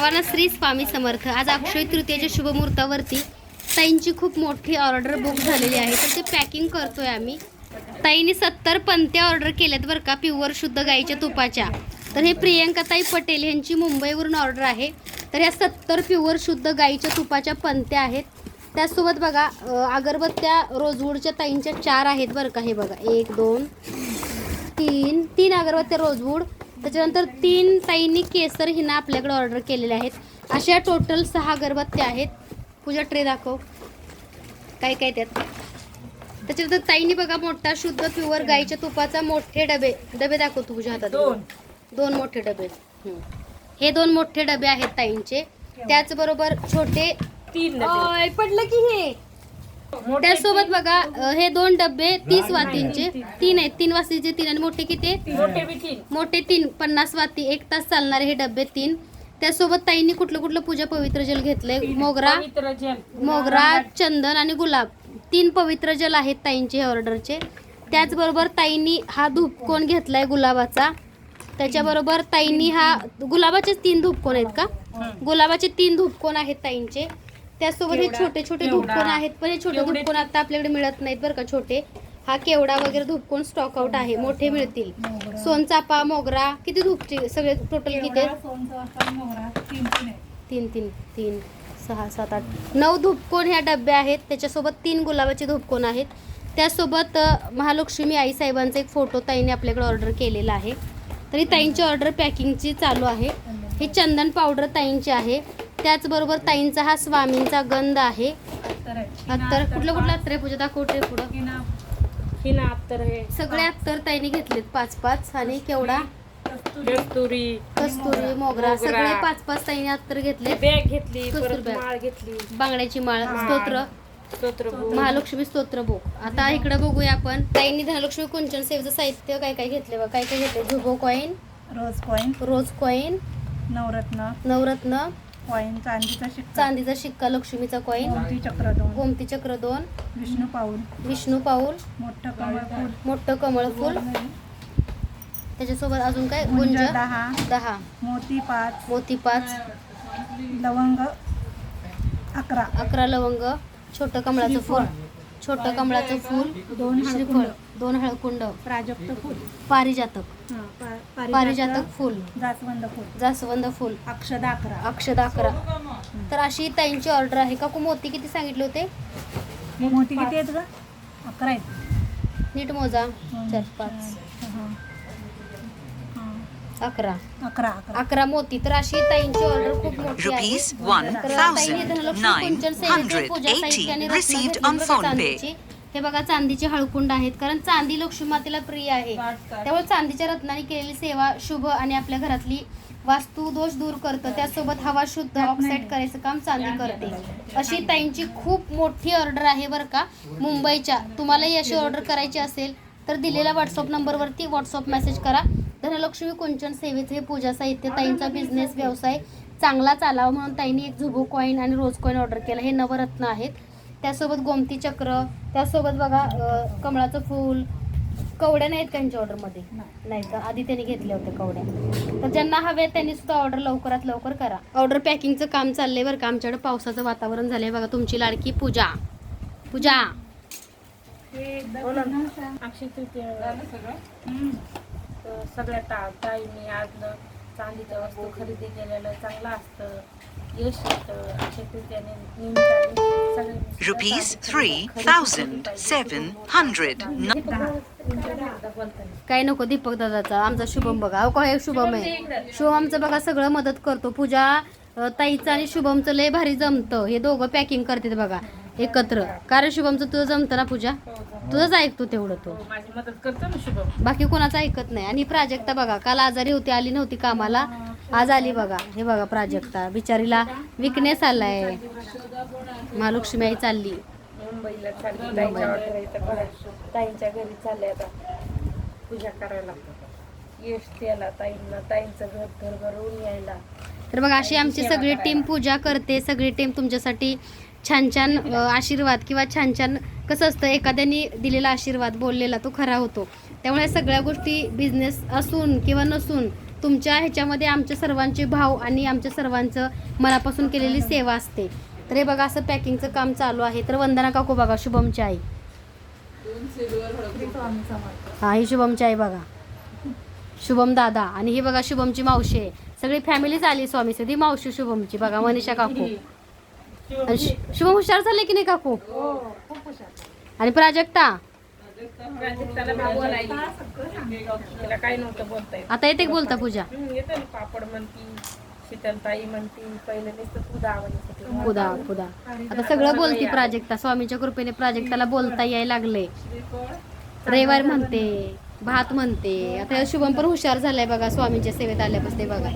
सर्वांना श्री स्वामी समर्थ. आज अक्षय तृतीयेच्या शुभमुहूर्तावरती ताईंची खूप मोठी ऑर्डर बुक झालेली आहे. तर ते पॅकिंग करतोय आम्ही. ताईंनी सत्तर पंत्या ऑर्डर केल्यात बरं का प्युअर शुद्ध गाईच्या तुपाच्या. तर हे प्रियंकाताई पटेल यांची मुंबईवरून ऑर्डर आहे. तर ह्या सत्तर प्युअर शुद्ध गाईच्या तुपाच्या पंत्या आहेत. त्याचसोबत बघा अगरबत्त्या रोजवूडच्या ताईंच्या चार आहेत बरं का हे बघा. एक दोन तीन तीन अगरबत्त्या रोजवूड त्याच्यानंतर तीन ताईंनी केसर हिना आपल्याकडे ऑर्डर केलेल्या आहेत. अशा टोटल सहा अगरबत्त्या आहेत. पूजा ट्रे दाखव. काय काय त्यात? त्याच्यानंतर ताईंनी बघा मोठा शुद्ध प्युअर गाईच्या तुपाचा मोठे डबे. डबे दाखव तू तुझ्या हातात. दोन. दोन मोठे डबे. हे दोन मोठे डबे आहेत ताईंचे. त्याचबरोबर छोटे तीन पडलं की हे. त्यासोबत बघा अं, हे दोन डबे तीस वातींचे. तीन आहेत तीन वातीचे तीन आणि मोठे किती? आहेत? मोठे बी तीन. मोठे तीन पन्नास वाती. एक तास चालणारे हे डबे तीन. त्यासोबत ताईंनी कुठलं कुठलं पूजा पवित्र जल घेतलंय? मोगरा पवित्र जल. मोगरा चंदन आणि गुलाब. तीन पवित्र जल आहेत ताईंचे हे ऑर्डरचे. त्याचबरोबर ताईंनी हा धूपकोन घेतलाय गुलाबाचा. त्याच्याबरोबर ताईंनी हा गुलाबाचे तीन धूपकोन आहेत का. गुलाबाचे तीन धूपकोन आहेत ताईंचे. त्याचसोबत हे छोटे छोटे. धूपकोन आहेत पण हे छोटे धूपकोन आता आपल्याकडे मिळत नाहीत बरं का छोटे. हा केवडा वगैरे धूपकोन स्टॉक आउट आहे मोठे मिळतील. सोनचापा मोगरा किती धूपचे सगळे टोटल किती आहेत? तीन तीन तीन सहा सात आठ नऊ धूपकोन ह्या डब्या आहेत. त्याच्यासोबत तीन गुलाबाचे धूपकोन आहेत. त्यासोबत महालक्ष्मी आई साहेबांचा एक फोटो ताईने आपल्याकडे ऑर्डर केलेला आहे. तरी ताईंची ऑर्डर पॅकिंगची चालू आहे. हे चंदन पावडर ताईंची आहे. त्याचबरोबर ताईंचा हा स्वामींचा गंध आहे. अत्तर कुठलं कुठलं अत्तर आहे पूजा? दाखवते पुढं. हिना अत्तर आहे. सगळे अत्तर ताईने घेतलेत पाच पाच. आणि केवढा? कस्तुरी. कस्तुरी. मोगरा. सगळे पाच पाच ताईने अत्तर घेतले बॅग घेतली कस्तुरी परत बॅग. माळ घेतली. बांगड्याची माळ. स्तोत्र. महालक्ष्मी स्तोत्र बुक आता इकडे बघूया आपण. ताईंनी धनलक्ष्मी कुंचन सेवचं साहित्य काय काय घेतले बघ. काय काय घेतले झुबो coin rose coin rose coin नवरत्न. नवरत्न. कॉईन चांदीचा शिक्का. चांदीचा शिक्का लक्ष्मीचा कॉईन गोमती चक्र दोन. गोमती चक्र दोन. विष्णू पाऊल. विष्णू पाऊल. मोठं कमळ फूल मोठं कमळ फूल त्याच्यासोबत अजून काय? गुंज गुंज. दहा. दहा. मोती पाच. मोती पाच. लवंग अकरा. अकरा लवंग. छोटं कमळाचं फूल. छोटं कमळाचं फूल. दोन श्रीफळ. हळकुंड दोन हळकुंड. प्राजक्त फूल. पारिजातक. हा, पा- पारिजातक फूल. जास्वंद फूल. जास्वंद फूल. अक्षदा अकरा. अक्षदा अकरा. तर अशी ताईंची ऑर्डर आहे का? मोती किती सांगितले होते? मोठी किती आहेत ग? अकरा आहेत. नीट मोजा. चार पाच. हा. हा. अकरा. अकरा अकरा. अकरा मोती. तर अशी ताईंची ऑर्डर खूप मोठी आहे. Rupees तर ताईने धनलक्ष्मी कुंचन सेवेचे पूजा साहित्य आणि 1980 रत्न received घेतली on बघा phone pay. चांदीची. हे बघा चांदीचे हळकुंड आहेत. कारण चांदी लक्ष्मी मातेला प्रिय आहे. त्यामुळे चांदीच्या रत्नाने केलेली सेवा शुभ आणि आपल्या घरातली वास्तू दोष दूर करतं. त्यासोबत हवा शुद्ध ऑक्साईड करायचं काम चांदी करते. अशी ताईंची खूप मोठी ऑर्डर आहे बरं का मुंबईच्या. तुम्हालाही अशी ऑर्डर करायची असेल तर दिलेल्या व्हॉट्सअप नंबरवरती व्हॉट्सअप मेसेज करा. धनलक्ष्मी कुंचन सेवेचे हे पूजा साहित्य ताईंचा बिझनेस व्यवसाय चांगला चालावा म्हणून ताईंनी एक झुबो कॉईन आणि रोज कॉईन ऑर्डर केला. हे नवरत्न आहेत. त्यासोबत गोमती चक्र त्यासोबत बघा कमळाचं फूल कवड्या नाहीत त्यांच्या ऑर्डरमध्ये? नाही का? आधी त्यांनी घेतल्या होत्या कवड्या. तर ज्यांना हवे त्यांनी सुद्धा ऑर्डर लवकरात लवकर करा. ऑर्डर पॅकिंगचं काम चाललंय बरं का? आमच्याकडे पावसाचं वातावरण झालंय. बघा तुमची लाडकी पूजा. पूजा. अक्षय तृतीया तर सगळ्या ता ताईंनी आज चांदीच्या वस्तू खरेदी केलेलं चांगलं असतं. यश येतं. निमित्ताने सगळे Rupees चांदीचं खरेदी करतात. 3,700. काय नको दीपक दादाचा. आमचा शुभम बघा. अहो काय शुभम आहे? शुभमचं बघा सगळं मदत करतो. पूजा ताईचं आणि शुभमचं लय भारी जमतं. हे दोघं पॅकिंग करतात बघा एकत्र. कारण शुभमचं तुझं जमतं ना पूजा? तुझंच ऐकतो तेवढं तो. माझी मदत करतो ना शुभम? बाकी कोणाचं ऐकत नाही. आणि प्राजक्ता बघा काल आजारी होती आली नव्हती कामाला. आज आली बघा. हे बघा प्राजक्ता बिचारीला विकनेस आलाय. महालक्ष्मी आई चालली. मुंबईला ताईंच्या घरी चालले आता. पूजा करायला यश त्याला ताईंना. ताईंचं घर घर भरून यायला. तर बघा अशी आमची सगळी टीम पूजा करते. सगळी टीम तुमच्यासाठी छान छान आशीर्वाद किंवा छान छान कसं असतं एखाद्याने दिलेला आशीर्वाद बोललेला तो खरा होतो. त्यामुळे सगळ्या गोष्टी बिझनेस असून किंवा नसून तुमच्या ह्याच्यामध्ये आमच्या सर्वांचे भाव आणि आमच्या सर्वांचं मनापासून केलेली सेवा असते. तर हे बघा असं पॅकिंगचं काम चालू आहे. तर वंदना काकू बघा शुभमची आई. हा ही शुभमची आई बघा. शुभम दादा आणि ही बघा शुभमची मावशी आहे. सगळी फॅमिलीच आली स्वामी ही मावशी शुभमची. बघा मनीषा काकू. शुभम हुशार झाले की नाही काकू? आणि प्राजक्ता? आता येते बोलता पूजा? पापड शीतलताई म्हणती पहिले पुदा पुदा आता सगळं बोलती प्राजक्ता. स्वामीच्या कृपेने प्राजक्ताला बोलता यायला लागले. रविवार म्हणते. भात म्हणते. आता शुभम पण हुशार झालाय बघा स्वामींच्या सेवेत आल्यापासून बघा.